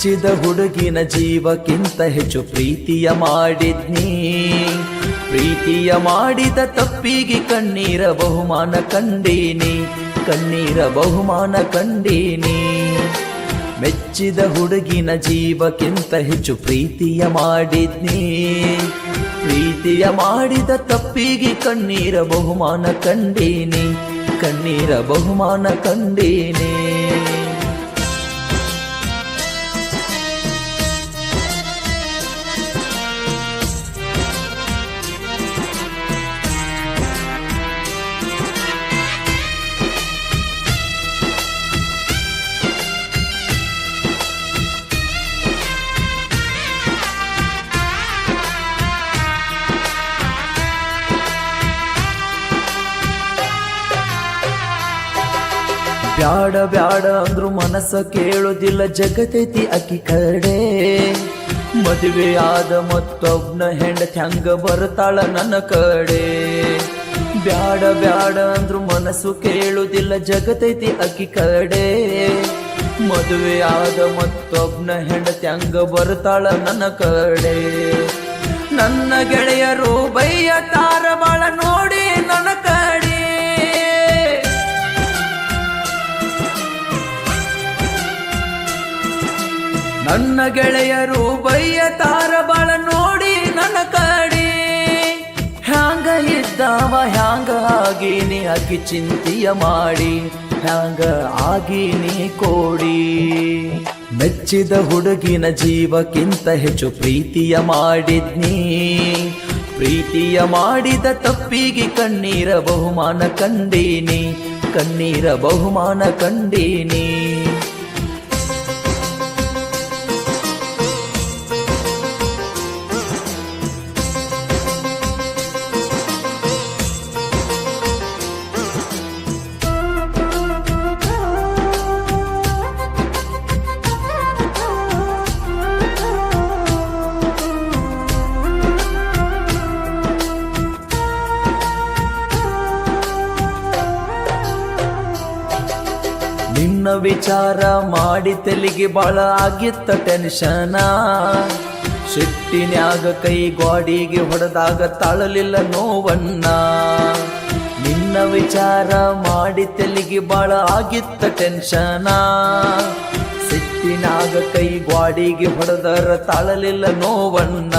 ಮೆಚ್ಚಿದ ಹುಡುಗಿನ ಜೀವಕ್ಕಿಂತ ಹೆಚ್ಚು ಪ್ರೀತಿಯ ಮಾಡಿದ್ನಿ. ಪ್ರೀತಿಯ ಮಾಡಿದ ತಪ್ಪಿಗೆ ಕಣ್ಣೀರ ಬಹುಮಾನ ಕಂಡೀನಿ. ಕಣ್ಣೀರ ಬಹುಮಾನ ಕಂಡೀನಿ. ಮೆಚ್ಚಿದ ಹುಡುಗಿನ ಜೀವಕ್ಕಿಂತ ಹೆಚ್ಚು ಪ್ರೀತಿಯ ಮಾಡಿದ್ನಿ. ಪ್ರೀತಿಯ ಮಾಡಿದ ತಪ್ಪಿಗೆ ಕಣ್ಣೀರ ಬಹುಮಾನ ಕಂಡೀನಿ. ಕಣ್ಣೀರ ಬಹುಮಾನ ಕಂಡೀನಿ. ಬ್ಯಾಡ ಬ್ಯಾಡ ಅಂದ್ರು ಮನಸ್ಸ ಕೇಳೋದಿಲ್ಲ, ಜಗತೈತಿ ಅಕ್ಕಿ ಕಡೆ ಮದುವೆ ಆದ ಮತ್ತೊಬ್ನ ಹೆಂಡತಿ ಹಂಗ ಬರ್ತಾಳ ನನ್ನ ಕಡೆ. ಬ್ಯಾಡ ಬ್ಯಾಡ ಅಂದ್ರು ಮನಸ್ಸು ಕೇಳುದಿಲ್ಲ, ಜಗತೈತಿ ಅಕ್ಕಿ ಕಡೆ ಮದುವೆ ಆದ ಮತ್ತೊಬ್ನ ಹೆಂಡತಿ ಹಂಗ ಬರ್ತಾಳ ನನ್ನ ಕಡೆ. ನನ್ನ ಗೆಳೆಯರು ಬೈಯ ತಾರ ಬಾಳ ನೋಡಿ ನನ್ನ ಗೆಳೆಯರು ಬೈಯ ತಾರ ಬಾಳ ನೋಡಿ ನನ್ನ ಕಡೆ. ಹ್ಯಾಂಗ ಇದ್ದಾವ, ಹ್ಯಾಂಗ ಆಗೀನಿ ಅಕ್ಕಿ ಚಿಂತೆಯ ಮಾಡಿ. ಹ್ಯಾಂಗ ಆಗೀನಿ ಕೋಡಿ. ಮೆಚ್ಚಿದ ಹುಡುಗಿನ ಜೀವಕ್ಕಿಂತ ಹೆಚ್ಚು ಪ್ರೀತಿಯ ಮಾಡಿದ್ನಿ. ಪ್ರೀತಿಯ ಮಾಡಿದ ತಪ್ಪಿಗೆ ಕಣ್ಣೀರ ಬಹುಮಾನ ಕಂಡೀನಿ. ಕಣ್ಣೀರ ಬಹುಮಾನ ಕಂಡೀನಿ. ವಿಚಾರ ಮಾಡಿ ತೆಲಿಗೆ ಬಾಳ ಆಗಿತ್ತ ಟೆನ್ಷನ ಸಿಟ್ಟಿನ್ಯಾಗ ಕೈ ಗೋಡಿಗೆ ಹೊಡೆದಾಗ ತಾಳಲಿಲ್ಲ ನೋವನ್ನ. ನಿನ್ನ ವಿಚಾರ ಮಾಡಿ ತೆಲಿಗೆ ಬಾಳ ಆಗಿತ್ತ ಟೆನ್ಷನ ಸಿಟ್ಟಿನಾಗ ಕೈ ಗ್ವಾಡಿಗೆ ಹೊಡೆದರ ತಾಳಲಿಲ್ಲ ನೋವನ್ನ.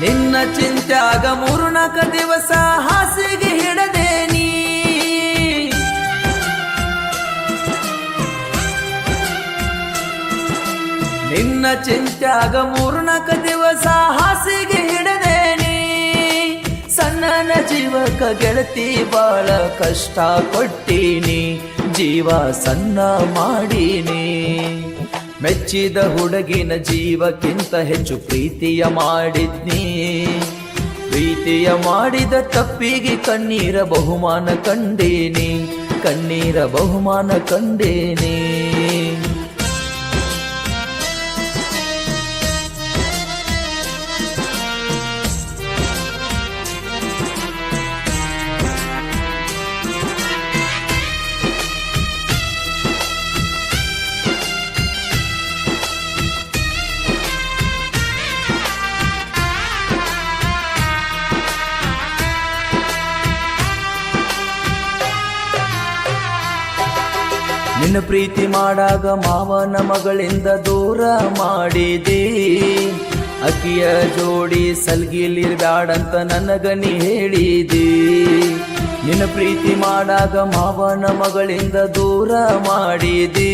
ನಿನ್ನ ಚಿಂತ್ಯಾಗ ಮೂರು ನಾಲ್ಕು ದಿವಸ ಹಾಸಿಗೆ ಹಿಡದೆ ನೀ ನಿನ್ನ ಚಿಂತ್ಯಾಗ ಮೂರ್ನಾಕ ದಿವಸ ಹಾಸಿಗೆ ಹಿಡದೇನಿ. ಸಣ್ಣನ ಜೀವಕ ಗೆಳತಿ ಬಾಳ ಕಷ್ಟ ಕೊಟ್ಟೀನಿ. ಜೀವ ಸಣ್ಣ ಮಾಡೀನಿ. ಮೆಚ್ಚಿದ ಹುಡುಗಿನ ಜೀವಕ್ಕಿಂತ ಹೆಚ್ಚು ಪ್ರೀತಿಯ ಮಾಡಿದ್ನಿ. ಪ್ರೀತಿಯ ಮಾಡಿದ ತಪ್ಪಿಗೆ ಕಣ್ಣೀರ ಬಹುಮಾನ ಕಂಡೇನಿ. ಕಣ್ಣೀರ ಬಹುಮಾನ ಕಂಡೇನಿ. ನಿನ್ನ ಪ್ರೀತಿ ಮಾಡಾಗ ಮಾವನ ಮಗಳಿಂದ ದೂರ ಮಾಡಿದಿ. ಅಕ್ಕಿಯ ಜೋಡಿ ಸಲ್ಗಿಲಿರ್ಬೇಡಂತ ನನಗ ನೀ ಹೇಳಿದಿ. ನಿನ್ನ ಪ್ರೀತಿ ಮಾಡಾಗ ಮಾವನ ಮಗಳಿಂದ ದೂರ ಮಾಡಿದಿ.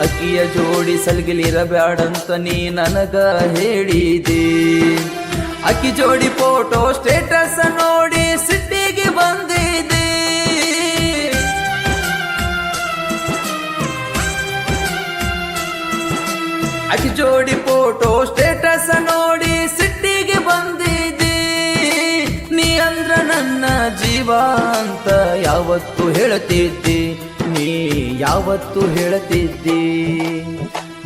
ಅಕ್ಕಿಯ ಜೋಡಿ ಸಲ್ಗಿಲಿರಬ್ಯಾಡಂತ ನೀ ನನಗ ಹೇಳಿದಿ. ಅಕ್ಕಿ ಜೋಡಿ ಫೋಟೋ ಸ್ಟೇಟಸ್ ನೋಡಿ ಅಕ್ಕಿ ಜೋಡಿ ಫೋಟೋ ಸ್ಟೇಟಸ್ ನೋಡಿ ಸಿಟ್ಟಿಗೆ ಬಂದಿದ್ದಿ. ನೀ ಅಂದ್ರ ನನ್ನ ಜೀವ ಅಂತ ಯಾವತ್ತು ಹೇಳ್ತಿದ್ದಿ. ನೀ ಯಾವತ್ತು ಹೇಳ್ತಿದ್ದಿ.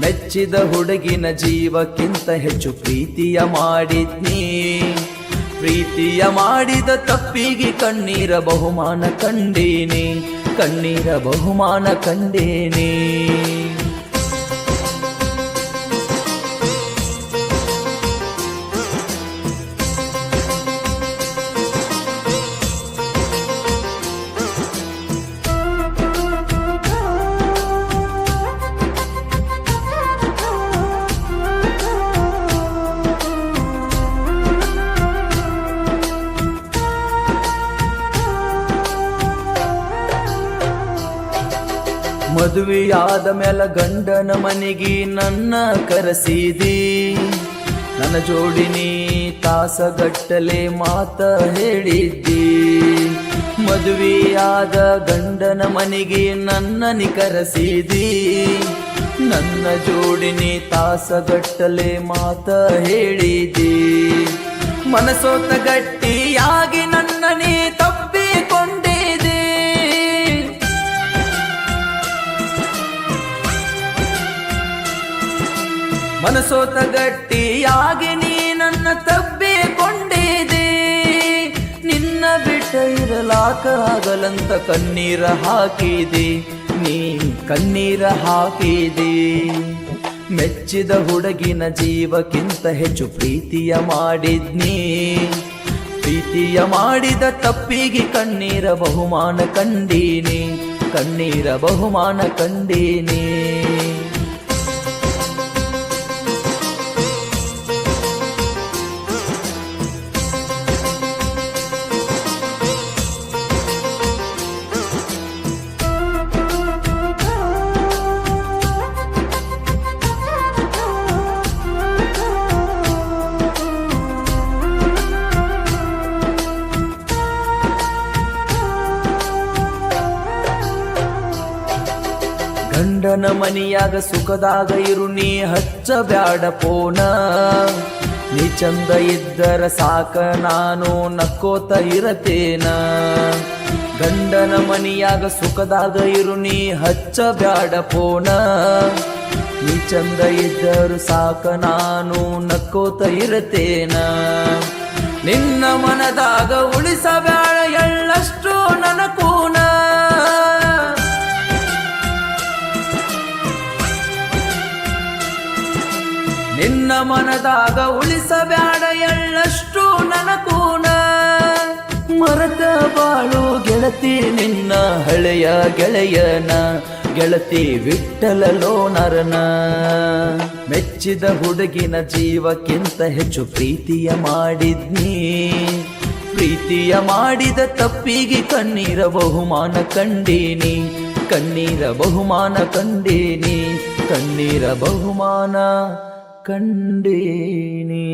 ಮೆಚ್ಚಿದ ಹುಡುಗಿನ ಜೀವಕ್ಕಿಂತ ಹೆಚ್ಚು ಪ್ರೀತಿಯ ಮಾಡಿದ್ನಿ. ಪ್ರೀತಿಯ ಮಾಡಿದ ತಪ್ಪಿಗೆ ಕಣ್ಣೀರ ಬಹುಮಾನ ಕಂಡೀನಿ. ಕಣ್ಣೀರ ಬಹುಮಾನ ಕಂಡೇನಿ. ಮದುವೆಯಾದ ಮೇಲೆ ಗಂಡನ ಮನೆಗೆ ನನ್ನ ಕರೆಸಿದಿ. ನನ್ನ ಜೋಡಿನಿ ತಾಸಗಟ್ಟಲೆ ಮಾತ ಹೇಳಿದ್ದಿ. ಮದುವೆಯಾದ ಗಂಡನ ಮನೆಗೆ ನನ್ನನಿ ಕರೆಸಿದಿ. ನನ್ನ ಜೋಡಿನಿ ತಾಸಗಟ್ಟಲೆ ಮಾತ ಹೇಳಿದಿ ಮನಸೋತ ಗಟ್ಟಿಯಾಗಿ ನನ್ನನಿ ಮನಸೋತ ಗಟ್ಟಿಯಾಗಿ ನೀ ನನ್ನ ತಬ್ಬಿಕೊಂಡಿದೆ. ನಿನ್ನ ಬಿಟ್ಟ ಇರಲಾಕಾಗಲಂತ ಕಣ್ಣೀರ ಹಾಕಿದೆ. ನೀ ಕಣ್ಣೀರ ಹಾಕಿದೆ. ಮೆಚ್ಚಿದ ಹುಡುಗಿನ ಜೀವಕ್ಕಿಂತ ಹೆಚ್ಚು ಪ್ರೀತಿಯ ಮಾಡಿದ್ನಿ. ಪ್ರೀತಿಯ ಮಾಡಿದ ತಪ್ಪಿಗೆ ಕಣ್ಣೀರ ಬಹುಮಾನ ಕಂಡೀನಿ. ಕಣ್ಣೀರ ಬಹುಮಾನ ಕಂಡೀನಿ. ಗಂಡನ ಮನಿಯಾಗ ಸುಖದಾಗ ಇರು, ನೀ ಹಚ್ಚ ಬ್ಯಾಡ ಪೋನ. ನೀ ಚಂದ ಇದ್ದರ ಸಾಕ, ನಾನು ನಕ್ಕೋತ ಇರತೇನ. ಗಂಡನ ಮನಿಯಾಗ ಸುಖದಾಗ ಇರು, ನೀ ಹಚ್ಚ ಬ್ಯಾಡ ಪೋನ. ನೀ ಚಂದ ಇದ್ದರು ಸಾಕ, ನಾನು ನಕ್ಕೋತ ಇರತೇನ. ನಿನ್ನ ಮನದಾಗ ಉಳಿಸಬ್ಯಾಳ ಎಳ್ಳಷ್ಟು ನನಕೂನ. ನಿನ್ನ ಮನದಾಗ ಉಳಿಸಬ್ಯಾಡ ಎಳ್ಳಷ್ಟು ನನಗೂನ. ಮರದ ಬಾಳು ಗೆಳತಿ ನಿನ್ನ ಹಳೆಯ ಗೆಳೆಯನ, ಗೆಳತಿ ವಿಠಲಲೋ ನರನ ಮೆಚ್ಚಿದ ಹುಡುಗಿನ ಜೀವಕ್ಕಿಂತ ಹೆಚ್ಚು ಪ್ರೀತಿಯ ಮಾಡಿದ್ನಿ. ಪ್ರೀತಿಯ ಮಾಡಿದ ತಪ್ಪಿಗೆ ಕಣ್ಣೀರ ಬಹುಮಾನ ಕಂಡೀನಿ. ಕಣ್ಣೀರ ಬಹುಮಾನ ಕಂಡೀನಿ. ಕಣ್ಣೀರ ಬಹುಮಾನ ಕಂಡೀನಿ